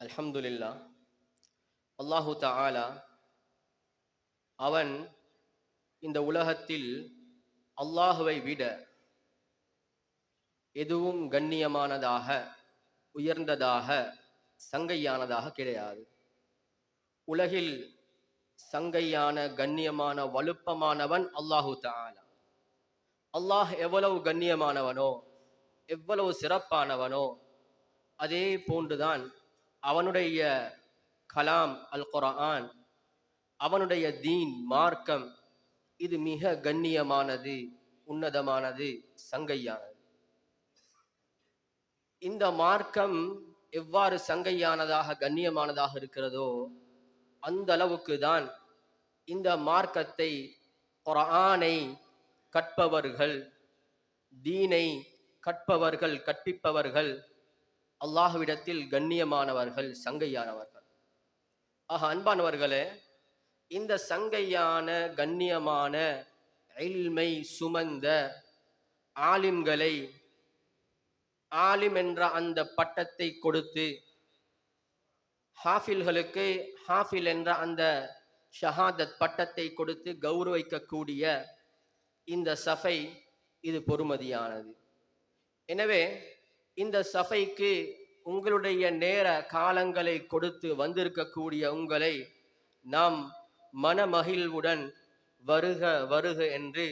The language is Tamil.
அல்ஹம்துலில்லா அல்லாஹு தாலா அவன் இந்த உலகத்தில் அல்லாஹுவை விட எதுவும் கண்ணியமானதாக உயர்ந்ததாக சங்கையானதாக கிடையாது. உலகில் சங்கையான கண்ணியமான வலுப்பமானவன் அல்லாஹு தாலா அல்லாஹ் எவ்வளவு கண்ணியமானவனோ எவ்வளவு சிறப்பானவனோ அதே போன்றுதான் அவனுடைய கலாம் அல் குரான் அவனுடைய தீன் மார்க்கம் இது மிக கண்ணியமானது உன்னதமானது சங்கையானது. இந்த மார்க்கம் எவ்வாறு சங்கையானதாக கண்ணியமானதாக இருக்கிறதோ அந்த அளவுக்கு தான் இந்த மார்க்கத்தை குரானை கற்பவர்கள் தீனை கற்பவர்கள் கற்பிப்பவர்கள் அல்லாஹுவிடத்தில் கண்ணியமானவர்கள் சங்கையானவர்கள். ஆக அன்பானவர்களே இந்த சங்கையான கண்ணியமான எல்மை சுமந்த ஆலிம்களை ஆலிம் என்ற அந்த பட்டத்தை கொடுத்து ஹாஃபில்களுக்கு ஹாஃபில் என்ற அந்த ஷஹாதத் பட்டத்தை கொடுத்து கௌரவிக்கக்கூடிய இந்த சஃபை இது பொறுமதியானது. எனவே இந்த சபைக்கு உங்களுடைய நேர காலங்களை கொடுத்து வந்திருக்கக்கூடிய உங்களை நாம் மனமகிழ்வுடன் வருக வருக என்று